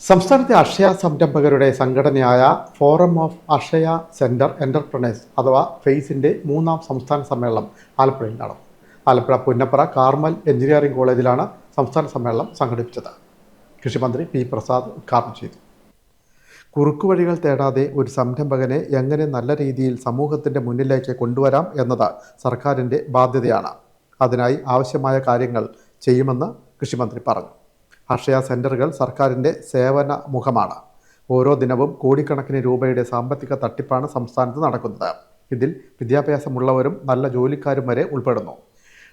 സംസ്ഥാനത്തെ അക്ഷയ സംരംഭകരുടെ സംഘടനയായ forum of Akshaya centre entrepreneurs അഥവാ ഫെയ്സിന്റെ മൂന്നാം സംസ്ഥാന സമ്മേളനം ആലപ്പുഴയിൽ നടന്നു. ആലപ്പുഴ പുന്നപ്പറ കാർമൽ എഞ്ചിനീയറിംഗ് കോളേജിലാണ് സംസ്ഥാന സമ്മേളനം സംഘടിപ്പിച്ചത്. കൃഷിമന്ത്രി പി പ്രസാദ് ഉദ്ഘാടനം ചെയ്തു. കുറുക്കുവഴികൾ തേടാതെ ഒരു സംരംഭകനെ എങ്ങനെ നല്ല രീതിയിൽ സമൂഹത്തിന്റെ മുന്നിലേക്ക് കൊണ്ടുവരാം എന്നത് സർക്കാരിന്റെ ബാധ്യതയാണ്. അതിനായി ആവശ്യമായ കാര്യങ്ങൾ ചെയ്യുമെന്ന് കൃഷിമന്ത്രി പറഞ്ഞു. അക്ഷയ സെന്ററുകൾ സർക്കാരിന്റെ സേവന മുഖമാണ് ഓരോ ദിനവും കോടിക്കണക്കിന് രൂപയുടെ സാമ്പത്തിക തട്ടിപ്പാണ് സംസ്ഥാനത്ത് നടക്കുന്നത്. ഇതിൽ വിദ്യാഭ്യാസമുള്ളവരും നല്ല ജോലിക്കാരും വരെ ഉൾപ്പെടുന്നു.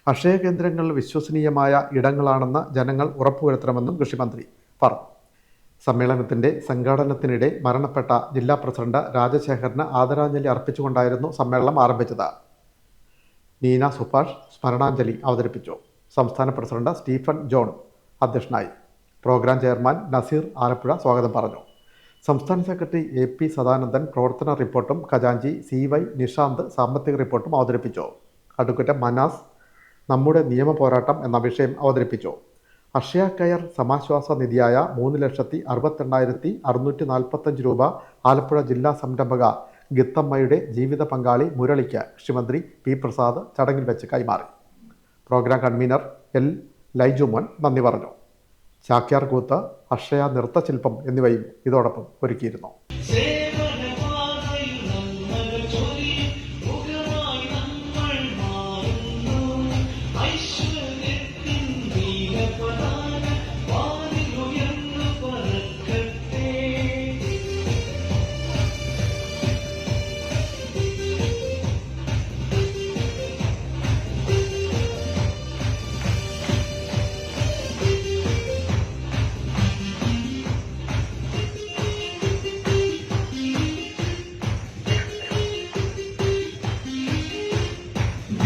അക്ഷയ കേന്ദ്രങ്ങൾ വിശ്വസനീയമായ ഇടങ്ങളാണെന്ന് ജനങ്ങൾ ഉറപ്പുവരുത്തണമെന്നും കൃഷിമന്ത്രി പറഞ്ഞു. സമ്മേളനത്തിന്റെ സംഘാടനത്തിനിടെ മരണപ്പെട്ട ജില്ലാ പ്രസിഡന്റ് രാജശേഖരന് ആദരാഞ്ജലി അർപ്പിച്ചുകൊണ്ടായിരുന്നു സമ്മേളനം ആരംഭിച്ചത്. നീന സുഭാഷ് സ്മരണാഞ്ജലി അവതരിപ്പിച്ചു. സംസ്ഥാന പ്രസിഡന്റ് സ്റ്റീഫൻ ജോൺ അധ്യക്ഷനായി. പ്രോഗ്രാം ചെയർമാൻ നസീർ ആലപ്പുഴ സ്വാഗതം പറഞ്ഞു. സംസ്ഥാന സെക്രട്ടറി എ പി സദാനന്ദൻ പ്രവർത്തന റിപ്പോർട്ടും ഖജാഞ്ചി സി വൈ നിഷാന്ത് സാമ്പത്തിക റിപ്പോർട്ടും അവതരിപ്പിച്ചു. അഡ്വക്കേറ്റ് മനാസ് നമ്മുടെ നിയമ പോരാട്ടം എന്ന വിഷയം അവതരിപ്പിച്ചു. അക്ഷയ കയർ സമാശ്വാസ നിധിയായ മൂന്ന് ലക്ഷത്തി അറുപത്തെണ്ണായിരത്തി അറുന്നൂറ്റി നാൽപ്പത്തഞ്ച് രൂപ ആലപ്പുഴ ജില്ലാ സംരംഭക ഗിത്തമ്മയുടെ ജീവിത പങ്കാളി മുരളിക്ക് കൃഷിമന്ത്രി പി പ്രസാദ് ചടങ്ങിൽ വെച്ച് കൈമാറി. പ്രോഗ്രാം കൺവീനർ എൽ ലൈജുമോൻ നന്ദി പറഞ്ഞു. ചാക്യാർ കൂത്ത് അക്ഷയ നൃത്തശില്പം എന്നിവയും ഇതോടൊപ്പം ഒരുക്കിയിരുന്നു.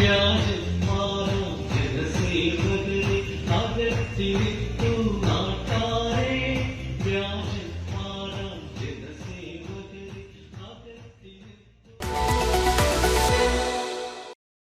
വ്യാജന്മാരാം ജനസേവകരെ അകറ്റിരിക്കും